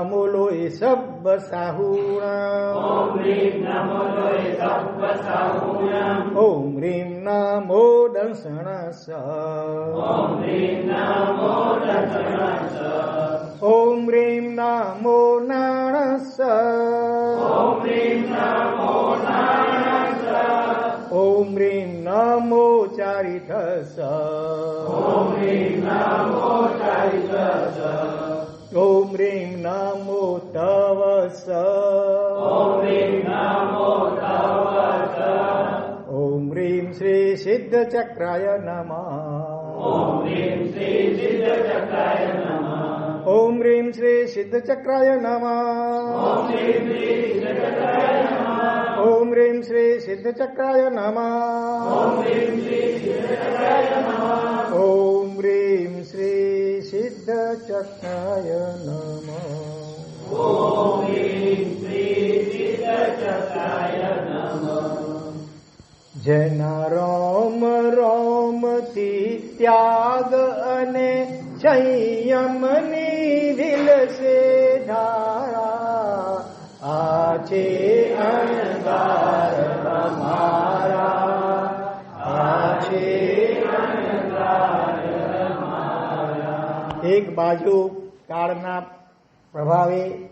नमो लोय सब साहुणाम् ॐ ह्रीं नमो लोय सब साहुणाम् ॐ ह्रीं नमो दंसणस ॐ ह्रीं नमो दंसणस ॐ ह्रीं नमो नाणस ॐ ह्रीं नमो नाणस ॐ ह्रीं नमो चारितस ॐ ह्रीं नमो चारितस ॐ ह्रीं नमो तव ॐ ह्रीं श्री सिद्धचक्राय नमः। ॐ ह्रीं श्री सिद्धचक्राय नमः। ॐ ह्रीं श्री सिद्धचक्राय नमः। ॐ ह्रीं श्री चकय नय जना रम रोमति त्यागने संयमनि दिले धारा। आचे अनगार हमारा। आचे आ એક બાજુ કાળના પ્રભાવે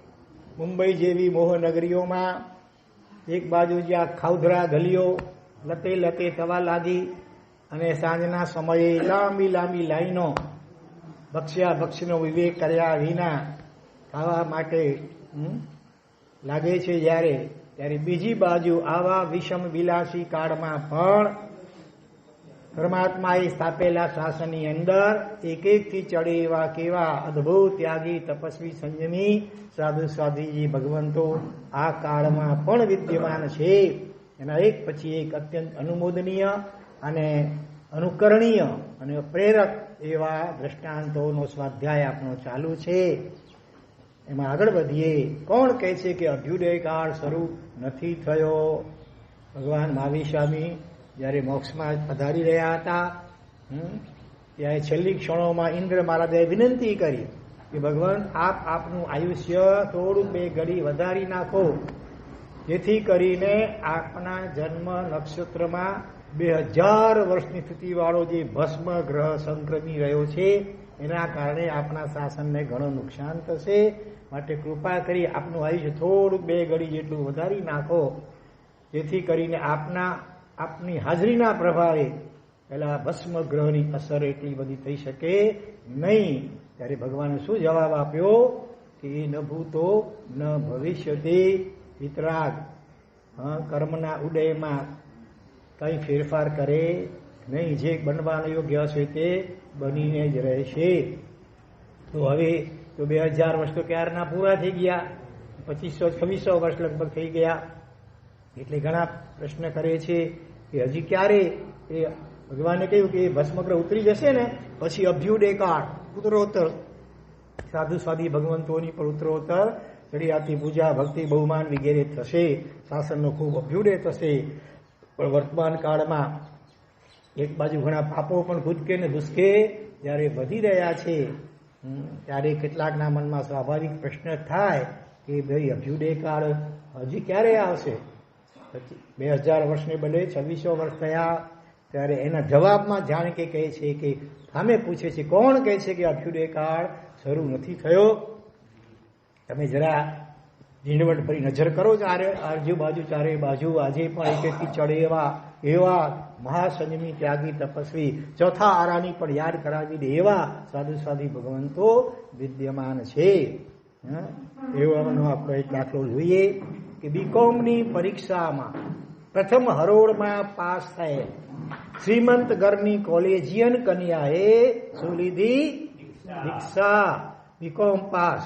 મુંબઈ જેવી મોહનગરીઓમાં, એક બાજુ જ્યાં ખાઉધરા ગલીઓ લતે લતે થવા લાગી અને સાંજના સમયે લાંબી લાંબી લાઈનો ભક્ષ્યા ભક્ષનો વિવેક કર્યા વિના ખાવા માટે લાગે છે જ્યારે, ત્યારે બીજી બાજુ આવા વિષમ વિલાસી કાળમાં પણ પરમાત્માએ સ્થાપેલા શાસનની અંદર એક એકથી ચડે એવા કેવા અદ્ભુત ત્યાગી તપસ્વી સંયમી સાધુ સાધીજી ભગવંતો આ કાળમાં પણ વિદ્યમાન છે. એના એક પછી એક અત્યંત અનુમોદનીય અને અનુકરણીય અને પ્રેરક એવા દ્રષ્ટાંતોનો સ્વાધ્યાય આપણો ચાલુ છે. એમાં આગળ વધીએ. કોણ કહે છે કે અભ્યુદય કાળ શરૂ નથી થયો? ભગવાન મહાવીર સ્વામી જ્યારે મોક્ષમાં પધારી રહ્યા હતા ત્યારે છેલ્લી ક્ષણોમાં ઇન્દ્ર મહારાજે વિનંતી કરી કે ભગવાન, આપ આપનું આયુષ્ય થોડું બે ઘડી વધારી નાખો, જેથી કરીને આપના જન્મ નક્ષત્રમાં બે હજાર વર્ષની સ્થિતિવાળો જે ભસ્મ ગ્રહ સંક્રમી રહ્યો છે, એના કારણે આપણા શાસનને ઘણું નુકસાન થશે. માટે કૃપા કરી આપનું આયુષ્ય થોડુંક બે ઘડી જેટલું વધારી નાખો, જેથી કરીને આપના આપની હાજરીના પ્રભાવે પેલા ભસ્મ ગ્રહની અસર એટલી બધી થઈ શકે નહીં. ત્યારે ભગવાને શું જવાબ આપ્યો? કે ન ભૂતો, ન ભવિષ્યતે વિતરાગ કર્મના ઉદયમાં કંઈ ફેરફાર કરે નહીં. જે બનવાનો યોગ્ય હશે તે બનીને જ રહેશે. તો હવે તો બે હજાર વર્ષ તો ક્યારના પૂરા થઈ ગયા? પચીસો છવ્વીસો વર્ષ લગભગ થઈ ગયા. એટલે ઘણા પ્રશ્ન કરે છે કે હજી ક્યારે એ ભગવાને કહ્યું કે એ ભસ્મગ્રહ ઉતરી જશે ને, પછી અભ્યુદય કાળ ઉત્તરોત્તર સાધુ સ્વાદી ભગવંતોની પણ ઉત્તરોત્તર ચડિયાતી પૂજા, ભક્તિ, બહુમાન વગેરે થશે. શાસનનો ખૂબ અભ્યુદય થશે. પણ વર્તમાન કાળમાં એક બાજુ ઘણા પાપો પણ ભૂતકે ને ભૂસકે જ્યારે વધી રહ્યા છે ત્યારે કેટલાકના મનમાં સ્વાભાવિક પ્રશ્ન થાય કે ભાઈ અભ્યુદય કાળ હજી ક્યારે આવશે? બે હજાર વર્ષને બદલે છવ્વીસો વર્ષ થયા, ત્યારે એના જવાબમાં જાણે કે કહે છે કે, સામે પૂછે છે, કોણ કહે છે કે અભ્યુદય કાળ શરૂ નથી થયો? તમે જરા ઝીણવટ ભરી નજર કરો ચારે આજુબાજુ ચારે બાજુ, આજે પણ એક એકથી ચડે એવા એવા મહાસંજમી ત્યાગી તપસ્વી, ચોથા આરાની પણ યાદ કરાવી દે એવા સાધુ સાધુ ભગવંતો વિદ્યમાન છે? એવાનો આપણે એક દાખલો જોઈએ. કે બીકોમની પરીક્ષામાં પ્રથમ હરોળમાં પાસ થયેલ શ્રીમંત ઘરની કોલેજિયન કન્યાએ શું લીધી? દીક્ષા. BCom pass.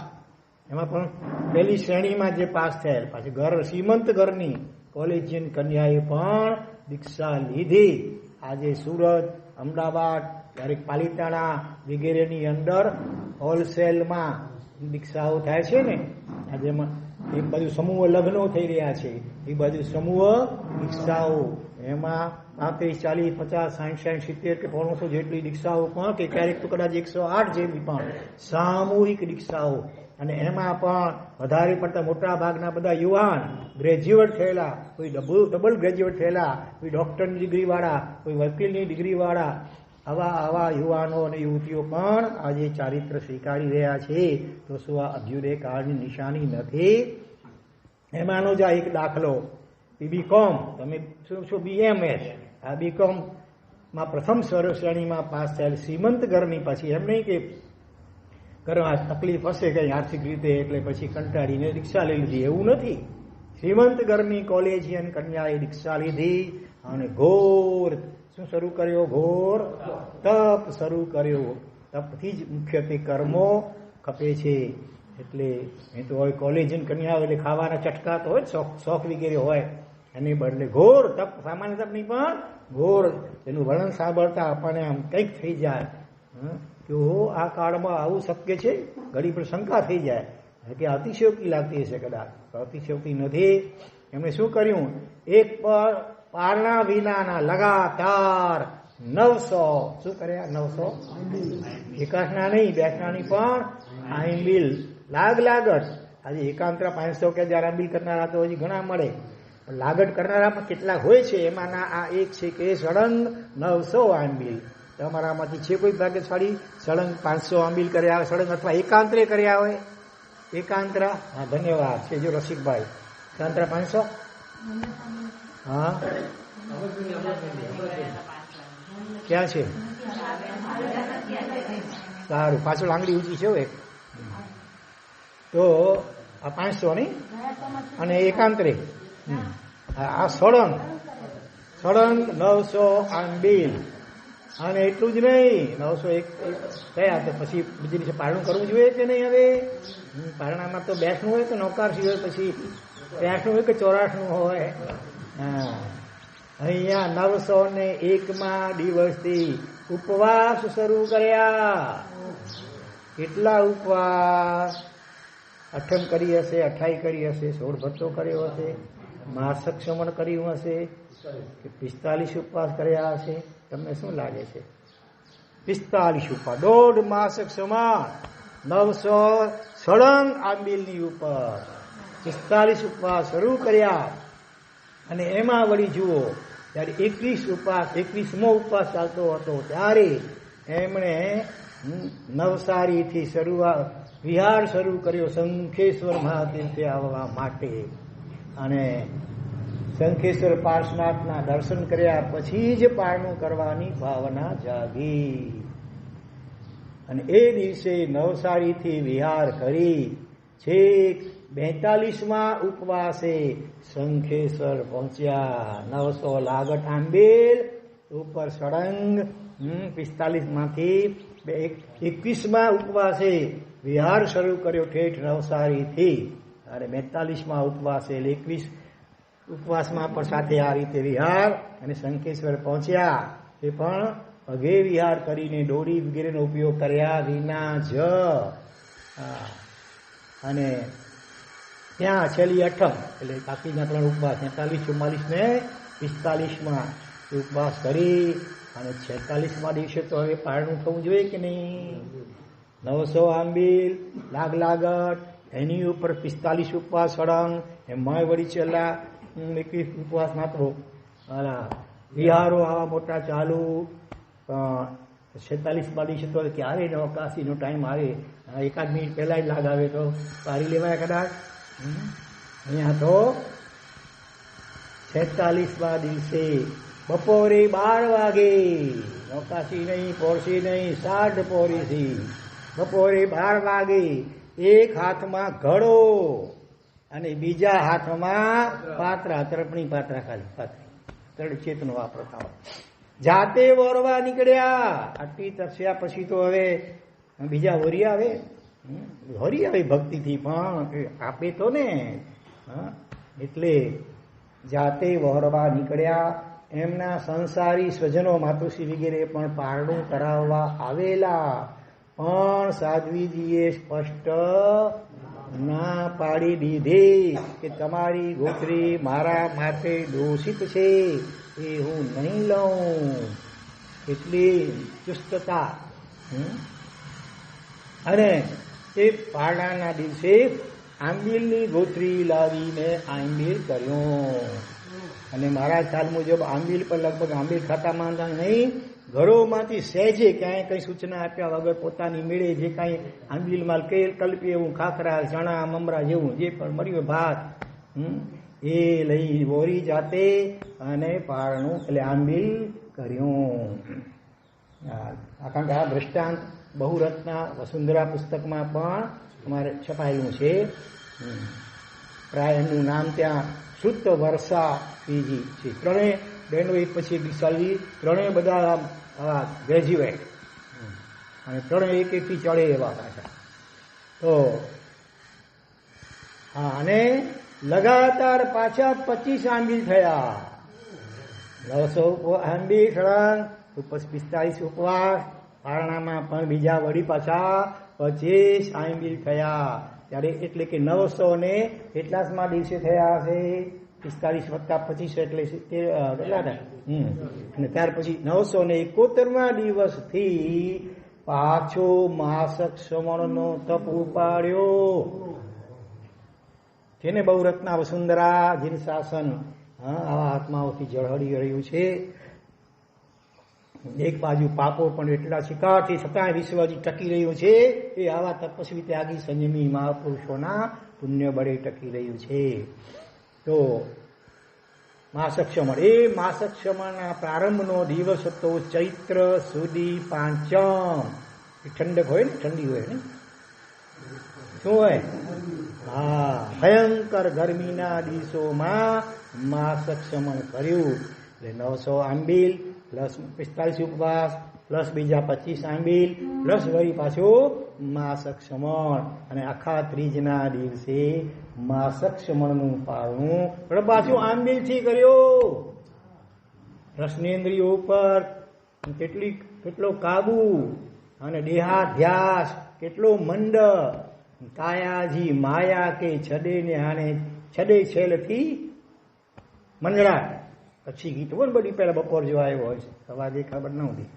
એમાં પણ પહેલી શ્રેણીમાં જે પાસ થયેલ પાછી ઘર શ્રીમંત ઘરની કોલેજિયન કન્યાએ પણ દીક્ષા લીધી. આજે સુરત અમદાવાદ ક્યારેક પાલિતાણા વગેરેની અંદર હોલસેલમાં દીક્ષાઓ થાય છે ને? આજે એ બાજુ સમૂહ લગ્નો થઈ રહ્યા છે. એ બાજુ સમૂહ દીક્ષાઓ. એમાં પાંત્રીસ, ચાલીસ, પચાસ, સાઠ સાઠ, સિત્તેર કે પોણસો જેટલી દીક્ષાઓ પણ કે ક્યારેક તો કદાચ એકસો આઠ જેવી પણ સામૂહિક દીક્ષાઓ. અને એમાં પણ વધારે પડતા મોટા ભાગના બધા યુવાન ગ્રેજ્યુએટ થયેલા, કોઈ ડબલ ડબલ ગ્રેજ્યુએટ થયેલા, કોઈ ડોક્ટરની ડિગ્રીવાળા કોઈ વકીલની ડિગ્રીવાળા આવા આવા યુવાનો અને યુવતીઓ પણ આજે ચારિત્ર સ્વીકારી રહ્યા છે. તો શું આ અભ્યુદય કાળની નિશાની નથી? એમાંનો જ એક દાખલો. બીકોમ તમે શું છો બીએમએસ આ બીકોમમાં પ્રથમ શ્રેણીમાં પાસ થયેલ શ્રીમંત ઘરની પછી એમ નહીં કે ઘરમાં તકલીફ હશે કંઈ આર્થિક રીતે એટલે પછી કંટાળીને રિક્ષા લઈ લીધી. એવું નથી. શ્રીમંત ઘરની કોલેજિયન કન્યાએ રિક્ષા લીધી અને ઘોર શું શરૂ કર્યો? ઘોર તપ શરૂ કર્યો. તપથી જ મુખ્યત્વે કર્મો ખપે છે. એટલે એ તો હોય કોલેજિયન કન્યાઓ એટલે ખાવાના ચટકા તો હોય શોખ શોખ વગેરે હોય. એની બદલે ઘોર તપ, સામાન્ય તપ નહીં પણ ઘોર. એનું વર્ણન સાંભળતા આપણને આમ કંઈક થઈ જાય. કે હો આ કાળમાં આવું શક્ય છે? ઘડી પર શંકા થઈ જાય. કે અતિશયોક્તિ લાગતી હશે કદાચ. અતિશયોક્તિ નથી. એમણે શું કર્યું? એક પર પારણા વિનાના લગાતાર નવસો, શું કર્યા? નવસો? એકાશના નહીં બેસનાની પણ આઈમ્બિલ લાગ લાગડ આજે એકાંતરા પાંચસો કે હજાર અમીલ કરનારા તો હજી ઘણા મળે. પણ લાગત કરનારા પણ કેટલાક હોય છે, એમાંના આ એક છે કે સળંગ નવસો આંબીલ. તમારામાંથી છે કોઈ ભાગ્યશાળી સળંગ પાંચસો આંબીલ કર્યા સળંગ અથવા એકાંતરે કર્યા હોય, એકાંતરા. હા, ધન્યવાદ. છે જો રસિકભાઈ. એકાંતરા પાંચસો? હા. ક્યાં છે? સારું. પાછળ આંગળી ઊંચી છે એક. તો આ પાંચસો ની અને એકાંતરે. આ સળંગ. સળંગ નવસો આંબીલ. અને એટલું જ નહીં, નવસો એક કયા તો પછી બીજી દિવસે પારણું કરવું જોઈએ કે નહીં હવે? પારણામાં તો બેસણું હોય કે નૌકાર સિવાય પછી ત્યાંસનું હોય કે ચોરાસણું હોય? હા. અહીંયા નવસો ને એકમાં દિવસથી ઉપવાસ શરૂ કર્યા. કેટલા ઉપવાસ? અઠમ કરી હશે, અઠાઈ કરી હશે, સોળ ભટ્ટો કર્યો હશે, માસક શ્રમણ કર્યું હશે, કે પિસ્તાલીસ ઉપવાસ કર્યા હશે, તમને શું લાગે છે? પિસ્તાલીસ ઉપવાસ, દોઢ માસક સમાન નવસો સળંગ આંબીલની ઉપર. પિસ્તાલીસ ઉપવાસ શરૂ કર્યા. અને એમાં વળી જુઓ ત્યારે એકવીસ ઉપવાસ, એકવીસમો ઉપવાસ ચાલતો હતો, ત્યારે એમણે નવસારીથી શરૂઆત વિહાર શરૂ કર્યો શંખેશ્વર મહાતીર્થે આવવા માટે. અને શંખેશ્વર પાર્શનાથના દર્શન કર્યા પછી જ પારણું કરવાની ભાવના જાગી. અને એ દિવસે નવસારીથી વિહાર કરી છેક બેતાલીસમાં ઉપવાસે શંખેશ્વર પહોંચ્યા. નવસો લાગટ આંબેલ ઉપર સળંગ પિસ્તાલીસમાંથી એકવીસમાં ઉપવાસે વિહાર શરૂ કર્યો ઠેઠ નવસારીથી. અને બેતાલીસમાં ઉપવાસે એકવીસ ઉપવાસમાં પણ સાથે આ રીતે વિહાર અને શંખેશ્વર પહોંચ્યા. તે પણ પગે વિહાર કરીને દોરી વગેરેનો ઉપયોગ કર્યા વિના જ. અને ત્યાં છેલ્લી અઠમ, એટલે બાકીના ત્રણ ઉપવાસ, તેતાલીસ, ચુમ્માલીસ ને પિસ્તાલીસમાં ઉપવાસ કરી. અને છેતાલીસમાં દિવસે તો હવે પારણું થવું જોઈએ કે નહીં? નવસો આંબીલ લાગ લાગટ એની ઉપર પિસ્તાલીસ ઉપવાસ સળંગ એમાં વળી છેલ્લા એકવીસ ઉપવાસ તો વિહારો આવા મોટા ચાલુ છેતાલીસ બાલીસ તો ક્યારે નવકાશીનો ટાઈમ આવે એકાદ મિનિટ પહેલા જ લાગ આવે તો પારી લેવાય કદાચ અહીંયા તો છેતાલીસમાં દિવસે બપોરે બાર વાગે નવકાશી નહીં પોરસી નહીં સાઠ પોરીથી બપોરે બાર વાગે એક હાથમાં ઘડો અને બીજા હાથમાં પાત્રા તરપણી પાત્રા ખાલી, પાત્રી. તળ ચેતનો વાપરતા જાતે વરવા નીકળ્યા. આટલી તરસ્યા પછી તો હવે બીજા વરી આવે. વરી આવે ભક્તિથી, પણ આપે તો ને. એટલે જાતે વહરવા નીકળ્યા. એમના સંસારી સ્વજનો માતુશ્રી વગેરે પણ પારણું કરાવવા આવેલા. પણ સાધ્વીજીએ સ્પષ્ટ ના પાડી દીધી કે તમારી ગોત્રી મારા માટે દોષિત છે, એ હું નહીં લઉં. એટલી ચુસ્તતા? અને તે પાડાના દિવસે આંબીલની ગોત્રી લાવીને આંબીલ કર્યો. અને મારા ખ્યાલ મુજબ આંબીલ પર લગભગ આંબીલ ખાતા માંગતા નહીં ઘરોમાંથી સહેજે ક્યાંય કઈ સૂચના આપ્યા વગર પોતાની મેળે જે કાંઈ આંબીલ માલ કે, કલ્પી એવું, ખાખરા ચણા મમરા જેવું, જે પણ મળ્યું ભાત એ લઈ વોરી જાતે અને પારણું, એટલે આંબીલ કર્યું. કારણ આ દ્રષ્ટાંત બહુરત્ના વસુંધરા પુસ્તકમાં પણ અમારે છપાયેલું છે. પ્રાય એમનું નામ ત્યાં શુદ્ધ વર્ષા પીજી છે. ત્રણેય બહેનો એક પછી એક ત્રણેય બધા ગ્રેજ્યુએટ અને ત્રણેય એક એકથી ચડે એવા પાછા. તો, હા, અને લગાતાર પાછા પચીસ આંબી થયા. નવસો આંબી સળંગ પિસ્તાલીસ ઉપવાસ પારણામાં પણ બીજા વળી પાછા પચીસ આંબી થયા. ત્યારે એટલે કે નવસો ને કેટલાસમાં દિવસે થયા હશે. પિસ્તાલીસ વત્તા પચીસ એટલે કેટલા હમ. અને ત્યાર પછી નવસો ને એકોતેરમા દિવસથી પાછો માસક શ્રવણનો તપ ઉપાડ્યો. જેને બહુરત્ના વસુંધરા જીન શાસન આવા આત્માઓથી જળહળી રહ્યું છે. એક બાજુ પાપો પણ એટલા શિકારથી છતાંય વિશ્વ હજી ટકી રહ્યું છે. એ આવા તપસ્વી ત્યાગી સંયમી મહાપુરુષોના પુણ્ય બળે ટકી રહ્યું છે. તો માસક ક્ષમણ એ માસક ક્ષમણના પ્રારંભનો દિવસ હતો ચૈત્ર સુધી પાંચમ. ઠંડક હોય ને? ઠંડી હોય ને? શું હોય? હા, ભયંકર ગરમીના દિવસોમાં માસક્ષમણ કર્યું. એટલે નવસો આંબીલ, પ્લસ પિસ્તાલીસ ઉપવાસ પ્લસ બીજા પચીસ આંબીલ પ્લસ વળી પાછું માસક શમણ અને આખા ત્રીજના દિવસે માસકનું પાળવું પણ પાછું આંબીલથી કર્યો. રસનેન્દ્રિયો ઉપર કેટલી, કેટલો કાબુ અને દેહાધ્યાસ કેટલો મંડ કાયાજી માયા કે છડે ને આને છડે છેલથી મંડળા પછી ગીત બોલ બધી, પહેલા બપોર જો આવ્યો હોય સવારે ખબર ન હતી.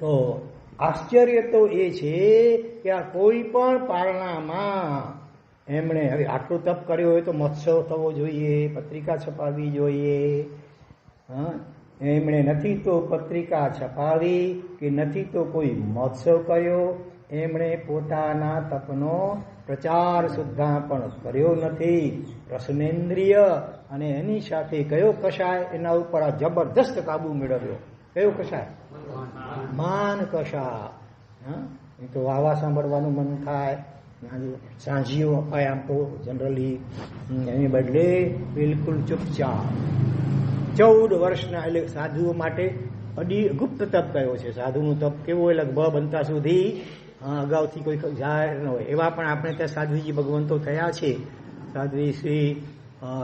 તો આશ્ચર્ય તો એ છે કે આ કોઈ પણ પારણામાં એમણે હવે આટલું તપ કર્યો હોય તો મહોત્સવ થવો જોઈએ, પત્રિકા છપાવવી જોઈએ. એમણે નથી તો પત્રિકા છપાવી કે નથી તો કોઈ મહોત્સવ કર્યો. એમણે પોતાના તપનો પ્રચાર સુદ્ધા પણ કર્યો નથી. રસનેન્દ્રિય અને એની સાથે કયો કશાય એના ઉપર આ જબરદસ્ત કાબુ મેળવ્યો. કયો કશાય? માન કશા. એ તો વાવા સાંભળવાનું મન થાય. સાંજીઓ અપાય આમ તો જનરલી એની બદલે બિલકુલ ચૂપચાપ. ચૌદ વર્ષના, એટલે સાધુઓ માટે અડી ગુપ્ત તપ કયો છે? સાધુનું તપ કેવું હોય? લગભગ બનતા સુધી અગાઉથી કોઈ જાહેર ન હોય. એવા પણ આપણે ત્યાં સાધ્વીજી ભગવંતો થયા છે. સાધ્વી શ્રી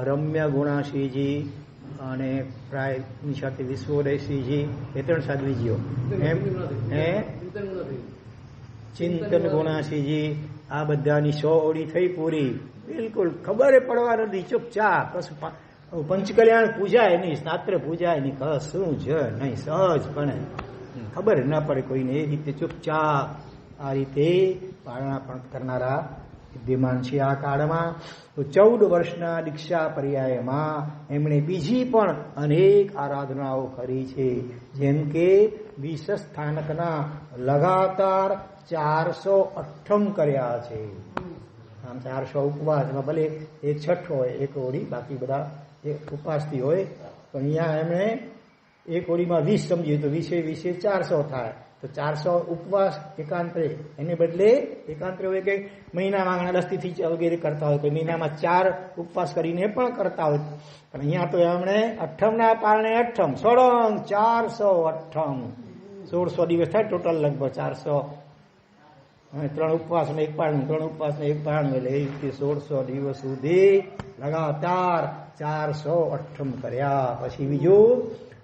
રમ્ય ગુણાશ્રીજી અને પ્રાયની સાથે વિશ્વોદયશ્રીજી એ ત્રણ સાધ્વીજીઓ એમ, હે? ચિંતન ગુણાશ્રીજી આ બધાની સો ઓળી થઈ પૂરી. બિલકુલ ખબર પડવા નથી ચૂપચાપ. કશું પંચકલ્યાણ પૂજાય નહીં સ્નાત્ર પૂજાય નહીં, કશું જ નહીં સહજ પણ ખબર ના પડે કોઈને. એ રીતે ચૂપચાપ આ રીતે પારણા પણ કરનારા વિદ્યમાન છે આ કાળમાં. તો ચૌદ વર્ષના દીક્ષા પર્યાયમાં એમણે બીજી પણ અનેક આરાધનાઓ કરી છે. જેમ કે વિશ્વ સ્થાનકના લગાતાર ચારસો અઠ્ઠમ કર્યા છે. આમ ચારસો ઉપવાસમાં ભલે એક છઠ્ઠ હોય, એક ઓળી બાકી બધા એક ઉપવાસથી હોય, પણ અહીંયા એમણે એક ઓળીમાં વીસ સમજીએ તો વીસે વીસે ચારસો થાય. તો ચારસો ઉપવાસ એકાંતરે. એને બદલે એકાંતરે હોય કે મહિનામાં ઘણા દસથી વગેરે કરતા હોય. કોઈ મહિનામાં ચાર ઉપવાસ કરીને પણ કરતા હોય. પણ અહીંયા તો એમણે અઠમના પારણે અઠમ સોળંગ ચારસો અઠ્ઠમ સોળસો દિવસ થાય ટોટલ લગભગ ચારસો. ત્રણ ઉપવાસ ને એક પાળનું ત્રણ ઉપવાસ ને એક પાળનું એટલે એ રીતે સોળસો દિવસ સુધી લગાતાર ચારસો અઠમ કર્યા. પછી બીજું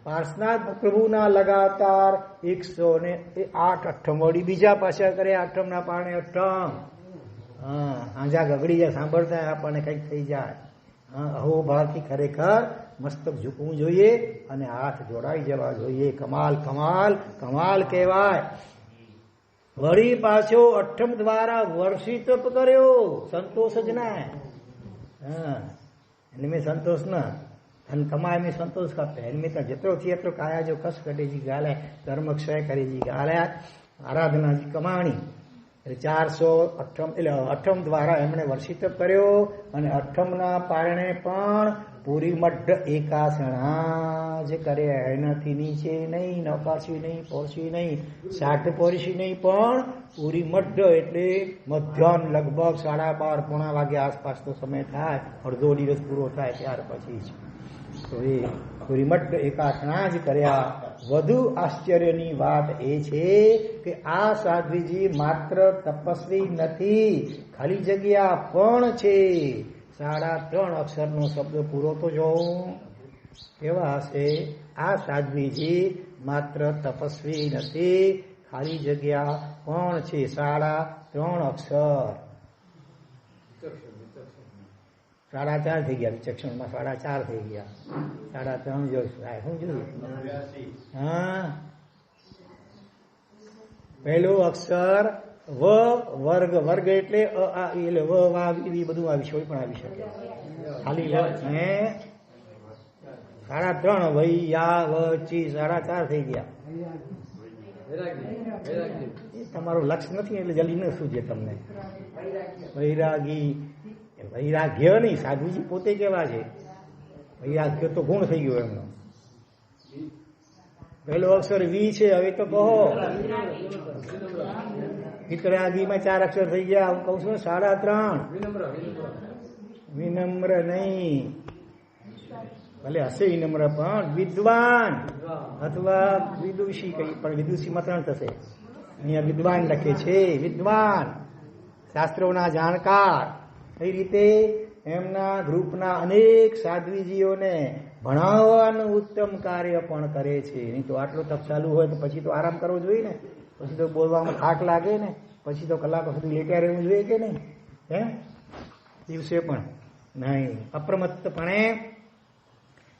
પાર્શનાથ પ્રભુના લગાતાર એકસો ને આઠ અઠમ વળી બીજા પાછા કર્યા અઠમના પાણે અઠમ હા, આંજા ગગડી જાય, સાંભળતા આપણને કંઈક થઈ જાય. અહો ભારતી ખરેખર મસ્તક ઝૂકવું જોઈએ અને હાથ જોડાઈ જવા જોઈએ. કમાલ કમાલ કમાલ કહેવાય. વળી પાછો અઠમ દ્વારા વર્ષિત કર્યો, સંતોષ જ ના. હા, એટલે મેં સંતોષ ના ધન તમારે મેં સંતોષ કરતે. એની તો જેટલો થી એટલો કાયા જો કસ કટેજી ગાલે, કર્મ ક્ષય કરેજી ગાલે. આરાધનાજી કમાણી. એટલે ચારસો અઠમ, એટલે અઠમ દ્વારા એમણે વર્ષિત કર્યો અને અઠમના પારણે પણ પૂરી મઢ એકાસણા જે કરે. એનાથી નીચે નહીં નકાશી નહીં, પોરસી નહીં સાઠ પોરસી નહીં, પણ પૂરી મઢ એટલે મધ્યાહન લગભગ સાડા બાર પોણા વાગ્યા આસપાસનો સમય થાય. અડધો દિવસ પૂરો થાય ત્યાર પછી જ તો એ પૂરી મઢ જ કર્યા. વધુ આશ્ચર્યની વાત એ છે કે આ સાધ્વીજી માત્ર તપસ્વી નથી, ખાલી જગ્યા પણ છે. સાડા ત્રણ અક્ષરનો શબ્દ પૂરો તો જો. કેવા હશે? આ સાધ્વીજી માત્ર તપસ્વી નથી, ખાલી જગ્યા પણ છે. સાડા ત્રણ અક્ષર. સાડા ચાર થઈ ગયા વિચક્ષણમાં, સાડા ચાર થઈ ગયા. સાડા ત્રણ જો શું જોયું? હા. પહેલું અક્ષર વ, વર્ગ વર્ગ એટલે એટલે વ, વા એવી બધું આવી શકે પણ આવી શકે. ખાલી હે? સાડા ત્રણ, વૈયા યા વ, ચી, સાડા ચાર થઈ ગયા. તમારું લક્ષ નથી, એટલે જલ્દી ન સૂજે તમને. વૈરાગી. વૈરાગ્ય નહીં, સાધુજી પોતે કેવા છે? વૈરાગ્ય તો ગુણ થઈ ગયો એમનો. પહેલો અક્ષર વી છે, હવે તો કહો. વિતરાગીમાં ચાર અક્ષર થઈ ગયા. હું કહું છું, સાડા ત્રણ. વિનમ્ર નહીં. ભલે હશે વિનમ્ર, પણ વિદ્વાન. અથવા વિદુષી કઈ પણ વિદુષીમાં ત્રણ થશે. અહીંયા વિદ્વાન લખે છે, વિદ્વાન. શાસ્ત્રોના જાણકાર. કઈ રીતે એમના ગ્રુપના અનેક સાધ્વીજીઓને ભણાવવાનું ઉત્તમ કાર્ય પણ કરે છે. નહીં તો આટલો તપ ચાલુ હોય તો પછી તો આરામ કરવો જોઈએ ને? પછી તો બોલવામાં થાક લાગે ને? પછી તો કલાકો સુધી લેટ્યા રહેવું જોઈએ કે નહીં? હે? દિવસે પણ નહીં. અપ્રમત્તપણે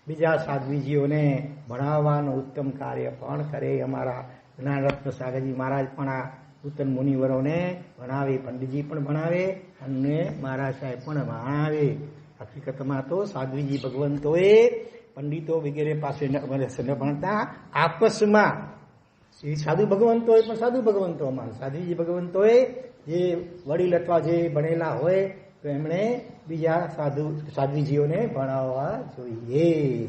બીજા સાધ્વીજીઓને ભણાવવાનું ઉત્તમ કાર્ય પણ કરે અમારા જ્ઞાનરત્ન સાગરજી મહારાજ પણ આ ઉત્તમ મુનિવરોને ભણાવે, પંડિતજી પણ ભણાવે અને મારા સાહેબ પણ ભણાવે. હકીકતમાં તો સાધ્વીજી ભગવંતોએ પંડિતો વગેરે પાસે ન ભણતા, આપસમાં શ્રી સાધુ ભગવંતોએ પણ સાધુ ભગવંતોમાં. સાધ્વીજી ભગવંતોએ જે વડીલ અથવા જે ભણેલા હોય, તો એમણે બીજા સાધુ, સાધ્વીજીઓને ભણાવવા જોઈએ.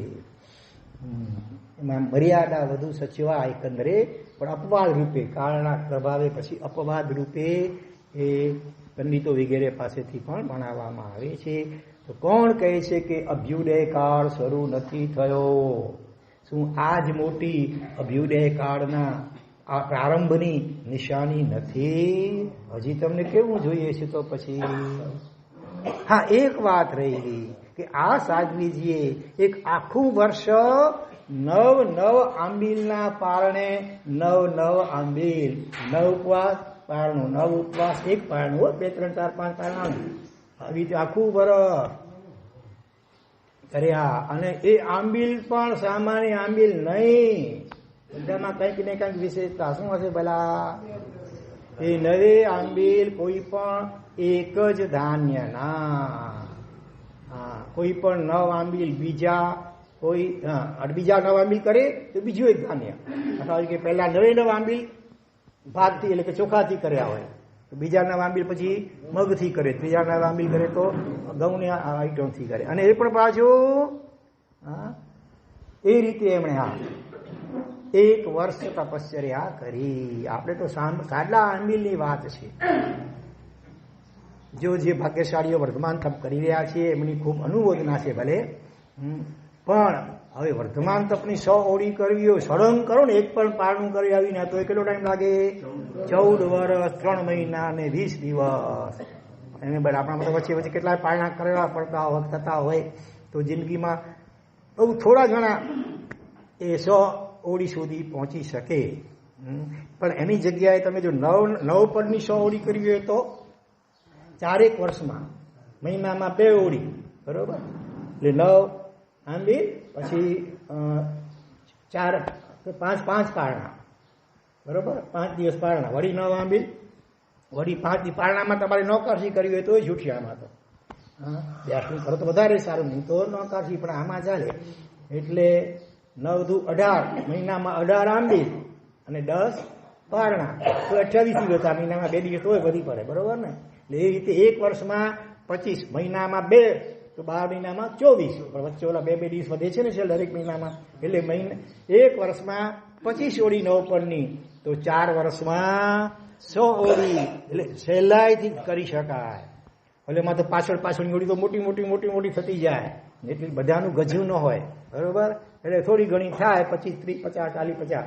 એમાં મર્યાદા વધુ સચવા એકંદરે પણ અપવાદ રૂપે, કાળના પ્રભાવે પછી અપવાદ રૂપે એ પંડિતો વગેરે પાસેથી પણ ભણાવવામાં આવે છે. તો કોણ કહે છે કે અભ્યુદય કાળ શરૂ નથી થયો? શું આ જ મોટી અભ્યુદય કાળના આ પ્રારંભની નિશાની નથી? હજી તમને કેવું જોઈએ છે તો પછી? હા, એક વાત રહી કે આ સાધ્વીજીએ એક આખું વર્ષ નવ નવ આંબીલના પારણે નવ નવ આંબીલ. નવ ઉપવાસ, પારણું. નવ ઉપવાસ, એક પારણું. બે, ત્રણ, ચાર, પાંચ પારણા આવી આખું વર્ષ કર્યા. અને એ આંબીલ પણ સામાન્ય આંબીલ નહીં. બધામાં કંઈક ને કંઈક વિશેષતા. શું હશે ભલા? એ નવે આંબીલ કોઈ પણ એક જ ધાન્યના. કોઈ પણ નવ આંબીલ બીજા કોઈ, હા બીજા નવ આંબીલ કરે તો બીજું એક ધાન્ય. અથવા કે પહેલા નવે નવ આંબીલ ભાતથી એટલે કે ચોખાથી કર્યા હોય. બીજા નવ આંબીલ પછી મગથી કરે. ત્રીજા નવ આંબીલ કરે તો ઘઉંની આઈટમથી કરે. અને એ પણ પાછું, હા, એ રીતે એમણે આ એક વર્ષ તપશ્ચર્યા કરી. આપણે તો સાદા આંબીલની વાત છે. જો જે ભાગ્યશાળીઓ વર્તમાન તપ કરી રહ્યા છે, એમની ખૂબ અનુમોદના છે ભલે. પણ હવે વર્તમાન તપની સો ઓળી કરવી હોય સળંગ કરો ને એક પણ પારણું કરી આવીને તો કેટલો ટાઈમ લાગે? ચૌદ વર્ષ ત્રણ મહિના અને વીસ દિવસ. એને બધા આપણા બધા વચ્ચે વચ્ચે કેટલા પારણા કરવા પડતા હોય, થતા હોય. તો જિંદગીમાં બહુ થોડા ઘણા એ સો ઓળી સુધી પહોંચી શકે. પણ એની જગ્યાએ તમે જો નવ નવ પરની સો ઓળી કરવી હોય તો ચારેક વર્ષમાં મહિનામાં બે ઓળી. બરોબર? એટલે નવ આંબી પછી ચાર, પાંચ પાંચ પારણા. બરોબર? પાંચ દિવસ પારણા. વળી નવ આંબી વળી પાંચ પારણામાં તમારે નોકરશી કરવી હોય તોય આમાં તો. હા? બેસનું કરો તો વધારે સારું. નહીં તો નોકરશી પણ આમાં ચાલે. એટલે નવ દુ અઢાર. મહિનામાં અઢાર આંબી અને દસ પારણા. તો અઠ્યાવીસ દિવસ આ મહિનામાં બે દિવસ હોય, વધી પડે. બરોબર ને? એટલે એ રીતે એક વર્ષમાં પચીસ. મહિનામાં બે. તો બાર મહિનામાં ચોવીસ. પણ વચ્ચે ઓલા બે બે દિવસ વધે છે ને છે દરેક મહિનામાં. એટલે મહિને એક વર્ષમાં પચીસ ઓળી નવ પરની. તો ચાર વર્ષમાં સો ઓળી. એટલે સહેલાઈથી કરી શકાય. એટલે તો પાછળ પાછળની ઓળી તો મોટી મોટી મોટી મોટી થતી જાય. એટલે બધાનું ગજું ન હોય. બરોબર? એટલે થોડી ઘણી થાય, પચીસ, ત્રીસ, પચાસ, ચાલીસ, પચાસ.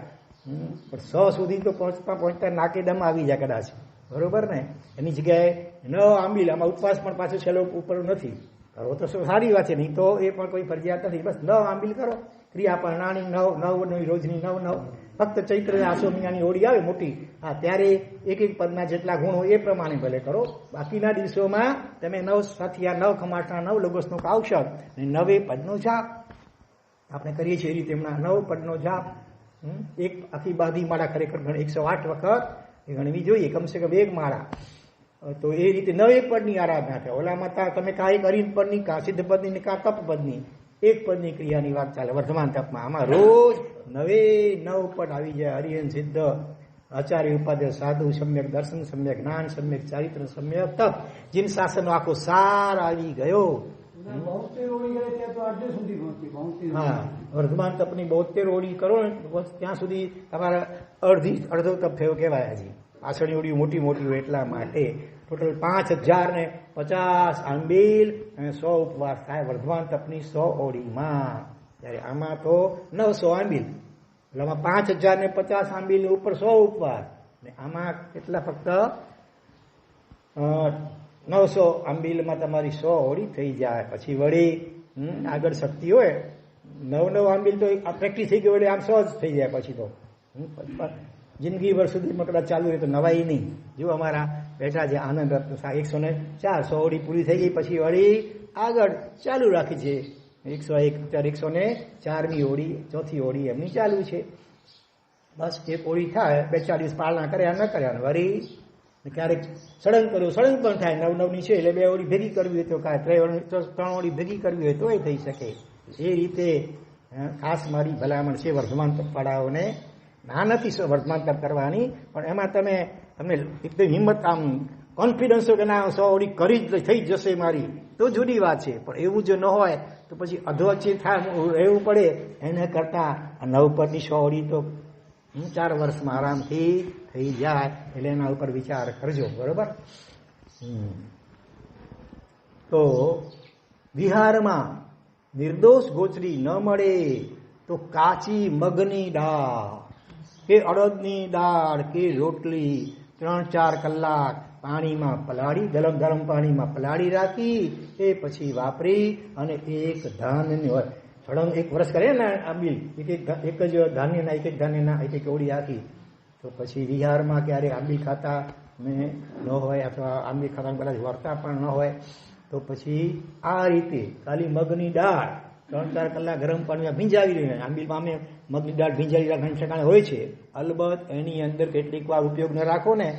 પણ સો સુધી તો પહોંચતા પહોંચતા નાકેદમ આવી જાય કદાચ. બરોબર ને? એની જગ્યાએ ન આંબીલ. આમાં ઉપવાસ પણ પાછો છેલ્લો ઉપર નથી. કરો તો સારી વાત છે. નહીં તો એ પણ કોઈ ફરજિયાત નથી. બસ નવ આંબીલ કરો. ક્રિયા પરણાની નાની નવ નવ રોજની નવ નવ. ફક્ત ચૈત્ર આસો મહિનાની હોળી આવે મોટી. હા, ત્યારે એક એક પદના જેટલા ગુણ એ પ્રમાણે ભલે કરો. બાકીના દિવસોમાં તમે નવ સાથિયા, નવ ખમાટના નવ લગોસનો કાવશો અને નવે પદનો જાપ. આપણે કરીએ છીએ એ રીતે એમના નવ પદનો જાપ. એક આખી બાધી માળા ખરેખર એકસો આઠ વખત એ ગણવી જોઈએ. કમસે કમ એક માળા. તો એ રીતે નવે પદની આરાધના થાય. ઓલામાં તા તમે કાંઈ કરીને પદની કા સિદ્ધ પદની કાં કા તપ પદની એક પદની ક્રિયાની વાત ચાલે વર્તમાન તપમાં. આમાં રોજ નવે નવ પદ આવી જાય. હરિયન સિદ્ધ આચાર્ય ઉપાધ્ય સાધુ સમ્યક દર્શન સમ્યક જ્ઞાન સમ્યક ચારિત્ર સમ્યક તપ. જીન શાસનો આખો સાર આવી ગયો. હા વર્ધમાન તપની બોતેર ઓળી કરો ને ત્યાં સુધી તમારા અડધી અડધો તપ થયો કહેવાય હજી. પાછળની ઓળી મોટી મોટી હોય એટલા માટે ટોટલ પાંચ હજાર ને પચાસ આંબીલ અને સો ઉપવાસ થાય. વર્ધમાન તપની સો ઓળીમાં. ત્યારે આમાં તો નવસો આંબીલ. એટલે આમાં પાંચ હજાર ને પચાસ આંબીલ ઉપર સો ઉપવાસ. ને આમાં કેટલા ફક્ત? નવસો આંબીલમાં તમારી સો હોળી થઈ જાય. પછી વળી આગળ શક્તિ હોય નવ નવ આંબીલ તો પ્રેક્ટિસ થઈ ગઈ વળી આમ સો જ થઈ જાય પછી તો. હમ, પણ જિંદગી ભર સુધી મકડા ચાલુ રહે તો નવાઈ નહીં. જો અમારા બેઠા છે આનંદ રત્ન એકસો ને ચાર હોળી પૂરી થઈ ગઈ. પછી વળી આગળ ચાલુ રાખી છે. એકસો એક, અત્યારે એકસો ને ચારમી હોળી ચોથી હોળી એમની ચાલુ છે. બસ એક હોળી થાય, બે દિવસ પાલના કર્યા, ન કર્યા. વળી ક્યારેક સળંગ કર્યો સળંગ પણ થાય. નવ નવની છે એટલે બે ઓળી ભેગી કરવી હોય તો કાંઈ ત્રણ ઓળી ભેગી કરવી હોય તો એ થઈ શકે. એ રીતે ખાસ મારી ભલામણ છે વર્ધમાન તપવાળાઓને ના નથી વર્ધમાન કરવાની, પણ એમાં તમે તમને એકદમ હિંમત, આમ કોન્ફિડન્સ કે ના સો ઓળી કરી થઈ જશે મારી, તો જુદી વાત છે પણ એવું જો ન હોય, તો પછી અધોચિત થાય રહેવું પડે, એને કરતાં નવપતિ સો ઓળી તો ચાર વર્ષમાં આરામથી થઈ જાય, એટલે એના ઉપર વિચાર કરજો, બરોબર. તો વિહારમાં નિર્દોષ ગોચરી ન મળે, તો કાચી મગની દાળ કે અડદની દાળ કે રોટલી ત્રણ ચાર કલાક પાણીમાં પલાળી, ગરમ ગરમ પાણીમાં પલાળી રાખી, એ પછી વાપરી અને એક ધાનની હોય સળંગ એક વર્ષ કરે ને આંબી એક એક જ ધાન્યના, એક એક ધાન્યના, એક એક ઓળી આખી તો પછી વિહારમાં ક્યારે આંબી ખાતા ને ન હોય અથવા આંબી ખાતા કદાચ વર્તા પણ ન હોય, તો પછી આ રીતે ખાલી મગની દાળ ત્રણ ચાર કલાક ગરમ પાણીમાં ભીંજાવી લઈને આંબીલમાં અમે મગની દાળ ભીંજાવી રાખવાની ઠેકાણે હોય છે. અલબત્ત એની અંદર કેટલીક વાર ઉપયોગ ન રાખો ને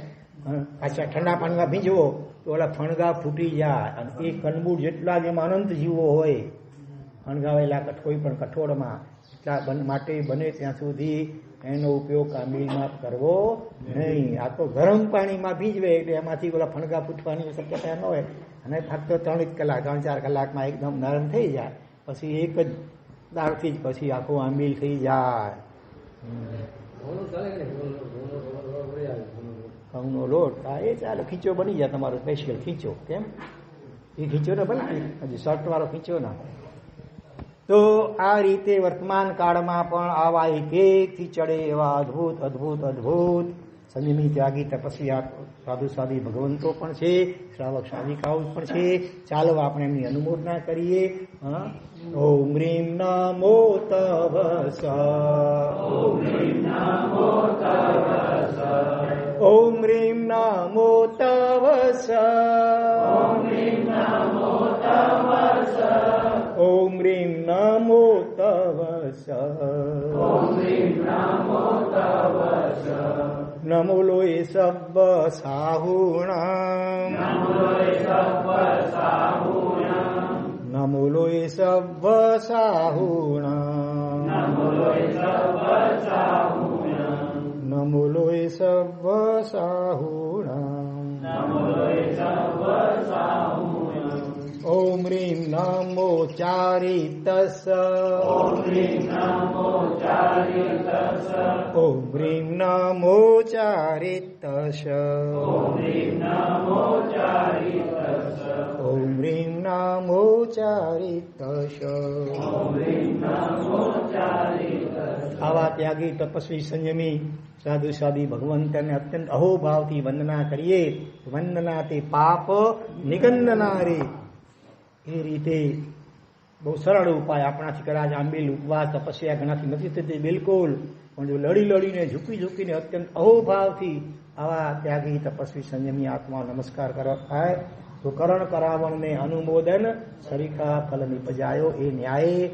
પાછા ઠંડા પાણીમાં ભીંજવો તો ઓલા ફણગા ફૂટી જાય અને એ કનબૂળ જેટલા જ એમાં અનંત જીવો હોય, ફણગાવેલા કોઈ પણ કઠોળમાં, એટલા માટે બને ત્યાં સુધી એનો ઉપયોગ કામીમાં કરવો નહીં. આ તો ગરમ પાણીમાં ભીજવે એટલે એમાંથી ઓલા ફણગા ફૂટવાની શક્યતા ન હોય. અને ફક્ત ત્રણ કલાક, ત્રણ ચાર કલાકમાં એકદમ નરમ થઈ જાય. પછી એક જ દાળથી જ પછી આખું આંબીલ થઈ જાય. ઘઉંનું લોટ. એ ચાલો, ખીચો બની જાય તમારો સ્પેશિયલ ખીચો. કેમ? એ ખીચો ને ભલે હજી શર્ટ વાળો ખીચો ના. તો આ રીતે વર્તમાન કાળમાં પણ આવા એક એકથી ચડે એવા અદભુત અદભુત, અદ્ભુત સંયમી ત્યાગી તપસ્વી આ સાધુ સાધી ભગવંતો પણ છે શ્રાવક સાધિકાઓ પણ છે ચાલો આપણે એમની અનુમોદના કરીએ હા? ઓમ રીમ નમો તવ સ ઓમ રીમ નમો તવ સ ઓમ રીમ નમો તવ સ ઓમ રીમ નમો તવ સ ઓમ રીમ નમો લોય સબ સાહુણામ નમો લોય સબ સાહુણા નમો લોય સબ્બ સાહુણામ નમો ह्रीं સબ્બ ॐ ह्रीं લોય ॐ ह्रीं ચારિતસ ઓમ રીમ નમો ચારિતસ આવા ત્યાગી તપસ્વી સંયમી સાધુ સાધી ભગવંતને અત્યંત અહોભાવથી વંદના કરીએ. વંદના તે પાપ નિકંદનારી એ રીતે બહુ સરળ ઉપાય આપણાથી કદાચ આંબેલ ઉપવાસ, તપસ્યા ઘણાથી નથી થતી, બિલકુલ. પણ જો લડી લડીને, ઝૂકી ઝૂકીને અત્યંત અહોભાવથી આવા ત્યાગી તપસ્વી સંયમી આત્મા નમસ્કાર થાય, તો કરણ કરાવણને અનુમોદન સરિકા ફલ નિપજાયો એ ન્યાયે